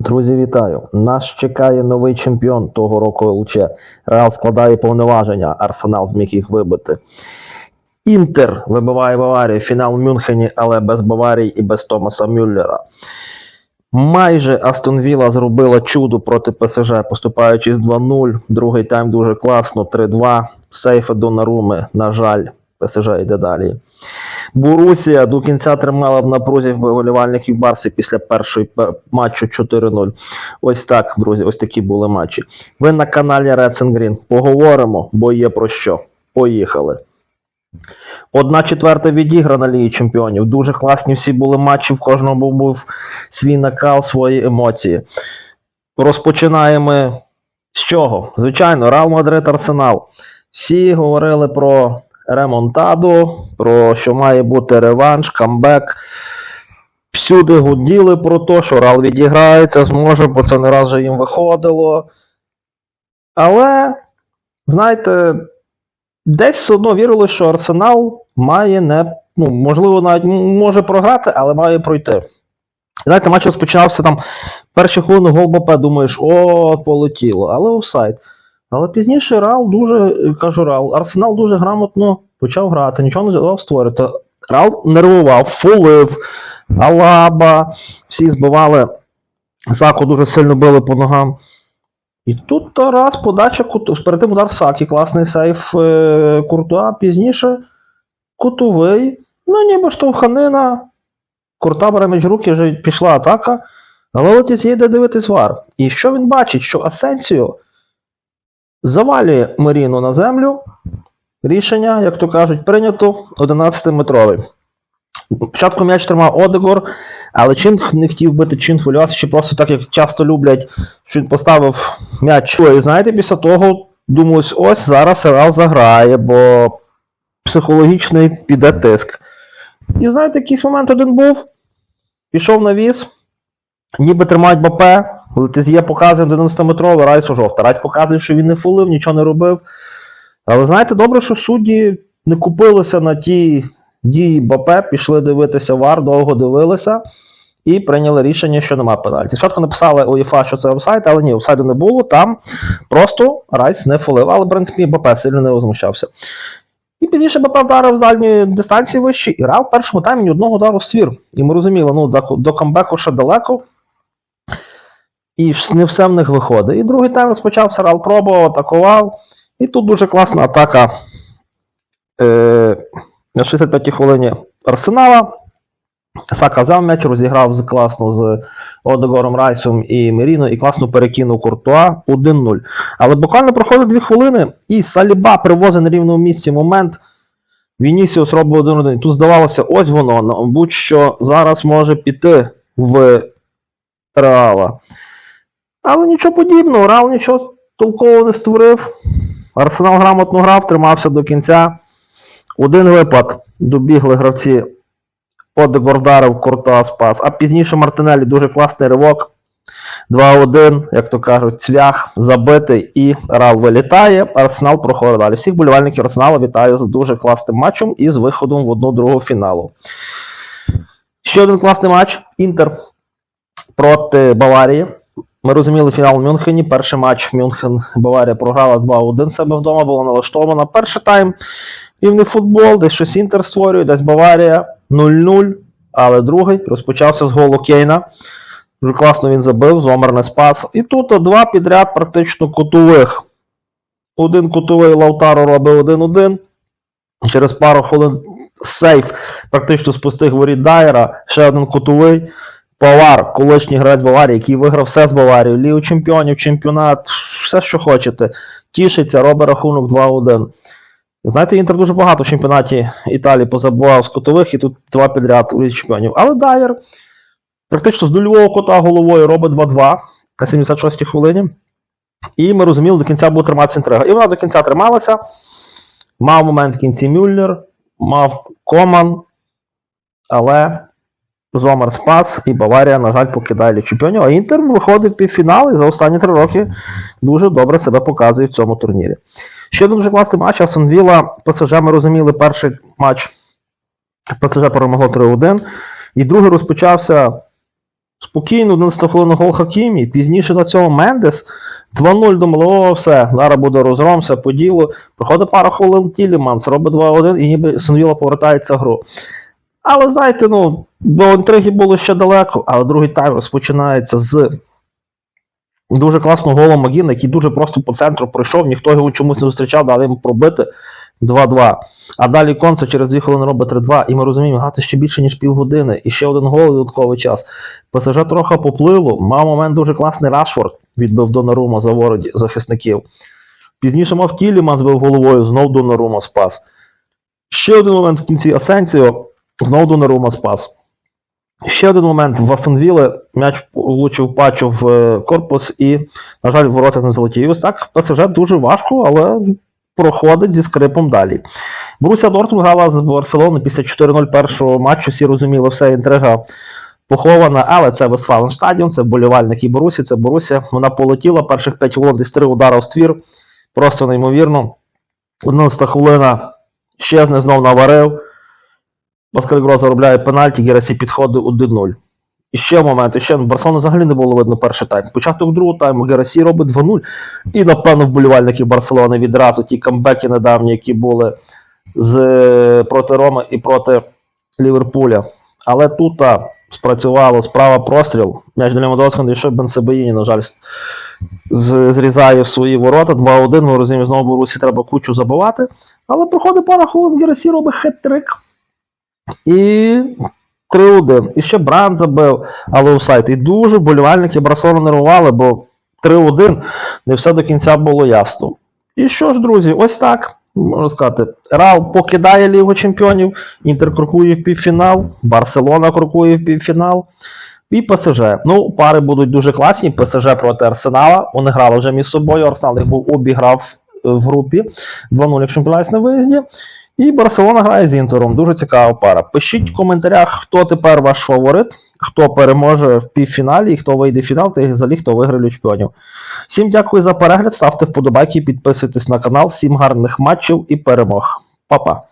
Друзі, вітаю! Нас чекає новий чемпіон того року ЛЧ. Реал складає повноваження, Арсенал зміг їх вибити. Інтер вибиває Баварію, фінал в Мюнхені, але без Баварії і без Томаса Мюллера. Майже Астон Вілла зробила чудо проти ПСЖ, поступаючись 2-0. Другий тайм дуже класно, 3-2. Сейфи Донаруми, на жаль, ПСЖ йде далі. Борусія до кінця тримала в напрузі вболівальників Барси після першої матчу 4-0. Ось так, друзі, ось такі були матчі. Ви на каналі and Green. Поговоримо, бо є про що. Поїхали. Одна четверта відіграна Ліги Чемпіонів. Дуже класні всі були матчі, в кожного був, був свій накал, свої емоції. Розпочинаємо з чого? Звичайно, Реал Мадрид Арсенал. Всі говорили про ремонтаду, про що має бути реванш, камбек. Всюди гуділи про те, що Реал відіграється, зможе, бо це не раз вже їм виходило. Але, знаєте, десь все одно вірили, що Арсенал має не. Ну, можливо, навіть може програти, але має пройти. Знаєте, матч розпочинався там перші хвилини гол БП, думаєш, о, полетіло, але офсайд. Але пізніше Реал дуже, е, кажу Реал, Арсенал дуже грамотно почав грати, нічого не давав створити. Реал нервував, фулив, Алаба, всі збивали. Саку дуже сильно били по ногам. І тут та раз подача. Перед тим удар Сакі, класний сейф е, Куртуа, пізніше кутовий. Ну, ніби штовханина. Курта бере між руки, вже пішла атака. Але отець їде дивитись вар. І що він бачить? Що Асенсіо завалює Маріну на землю. Рішення, як то кажуть, прийнято 11-метровий. Спочатку м'яч тримав Одегор, але Чинг не хотів бити, Чин хвилювався, чи просто так, як часто люблять, що він поставив м'яч. І знаєте, після того думалось, ось зараз Реал заграє, бо психологічний піде тиск. І знаєте, якийсь момент один був, пішов на віз, ніби тримають БП, Летизє показує 90-метровий, Райсу жовта. Райс показує, що він не фулив, нічого не робив. Але знаєте, добре, що судді не купилися на ті дії БП, пішли дивитися вар, довго дивилися і прийняли рішення, що нема пенальті. Спочатку написали УЄФА, що це офсайд, але ні, офсайду не було. Там просто Райс не фулив, але в принципі БП сильно не возмущався. І пізніше БП вдарив з дальньої дистанції вище, і Реал в першому таймі ні одного удару ствір. І ми розуміли, ну до, до камбеку ще далеко. І не все в них виходить. І другий тайм розпочався, Реал пробував, атакував. І тут дуже класна атака е, на 65-й хвилині Арсенала. Сака взяв м'яч, розіграв з- класно з Одегором Райсом і Меріно, і класно перекинув Куртуа 1-0. Але буквально проходить 2 хвилини, і Саліба привозить на рівному місці момент. Вінісіус робить 1-1. Тут здавалося, ось воно, будь-що зараз може піти в Реала. Але нічого подібного, Реал нічого толкового не створив. Арсенал грамотно грав, тримався до кінця. Один випад добігли гравці Одегор вдарив, Куртуа спас. А пізніше Мартинелі дуже класний ривок. 2-1, як то кажуть, цвях забитий і Реал вилітає. Арсенал проходить далі. Всіх болівальників Арсенала вітаю з дуже класним матчем і з виходом в одну другу фіналу. Ще один класний матч. Інтер проти Баварії. Ми розуміли фінал в Мюнхені. Перший матч Мюнхен Баварія програла 2-1 себе вдома, була налаштована. Перший тайм рівний футбол, десь щось Інтер створює, десь Баварія 0-0. Але другий розпочався з голу Кейна. Дуже класно він забив, Зомер не спас. І тут два підряд практично кутових. Один кутовий Лаутаро робив 1-1. Через пару хвилин сейф практично з пустих воріт Дайера. Ще один кутовий. Павар, колишній гравець Баварії, який виграв все з Баварією, Лігу чемпіонів, чемпіонат, все, що хочете. Тішиться, робить рахунок 2-1. Знаєте, Інтер дуже багато в чемпіонаті Італії позабував з кутових, і тут два підряд у Лізі чемпіонів. Але Дайер практично з нульового кота головою робить 2-2 на 76-й хвилині. І ми розуміли, до кінця буде триматися інтрига. І вона до кінця трималася. Мав момент в кінці Мюллер, мав Коман, але Зомер спас, і Баварія, на жаль, покидає чемпіонів. А Інтер виходить в півфінал і за останні три роки дуже добре себе показує в цьому турнірі. Ще один дуже класний матч. Астон Вілла, ПСЖ, ми розуміли, перший матч ПСЖ перемогло 3-1. І другий розпочався Спокійно, 11 хвилину гол Хакімі. Пізніше на цьому Мендес 2-0 думали, о, все, зараз буде розгром, все по ділу. Проходить пара хвилин Тіліманс, робить 2-1 і ніби Сонвіла повертається в гру. Але знаєте, ну, до інтриги було ще далеко, але другий тайм розпочинається з дуже класного голу Магіна, який дуже просто по центру пройшов, ніхто його чомусь не зустрічав, дали йому пробити 2-2. А далі Конце через 2 хвилини робить 3-2, і ми розуміємо, грати ще більше, ніж півгодини, і ще один гол додатковий час. ПСЖ трохи поплило, мав момент дуже класний Рашфорд, відбив Донарума за вороді захисників. Пізніше мав Тіліман збив головою, знов Донарума спас. Ще один момент в кінці Асенсіо, знов Донарума спас. Ще один момент в Астонвіле м'яч влучив пачу в е, корпус і, на жаль, ворота не залетів. І ось так ПСЖ дуже важко, але проходить зі скрипом далі. Боруся Дортмунд грала з Барселони після 4-0 першого матчу. Всі розуміли, все інтрига похована, але це Вестфален стадіон, це болівальники Борусі, це Боруся. Вона полетіла перших 5 хвилин, десь 3 удари в ствір. Просто неймовірно. 11 хвилина щезне знов наварив. Паскаль Гро заробляє пенальті, Герасі підходить 1-0. І ще момент, і ще Барселони взагалі не було видно перший тайм. Початок другого тайму Герасі робить 2-0. І, напевно, вболівальники Барселони відразу ті камбеки недавні, які були з, проти Роми і проти Ліверпуля. Але тут а, спрацювало справа простріл. М'яч до не йшов Бенсебеїні, на жаль, зрізає в свої ворота. 2-1. Ми розуміємо, знову Борусі треба кучу забивати. Але проходить пара хвилин, Герасі робить хет-трик. І 3-1. І ще Бранд забив, але офсайд. І дуже болівальники Барселони нервували, бо 3-1 не все до кінця було ясно. І що ж, друзі, ось так. Можна сказати, Реал покидає Лігу Чемпіонів, Інтер крокує в півфінал, Барселона крокує в півфінал. І ПСЖ. Ну, пари будуть дуже класні. ПСЖ проти Арсенала. Вони грали вже між собою. Арсенал їх був обіграв е, в групі 2-0, якщо не на виїзді. І Барселона грає з Інтером. Дуже цікава пара. Пишіть в коментарях, хто тепер ваш фаворит, хто переможе в півфіналі, і хто вийде в фінал, та взагалі хто виграє Лігу чемпіонів. Всім дякую за перегляд, ставте вподобайки, підписуйтесь на канал. Всім гарних матчів і перемог. Па-па!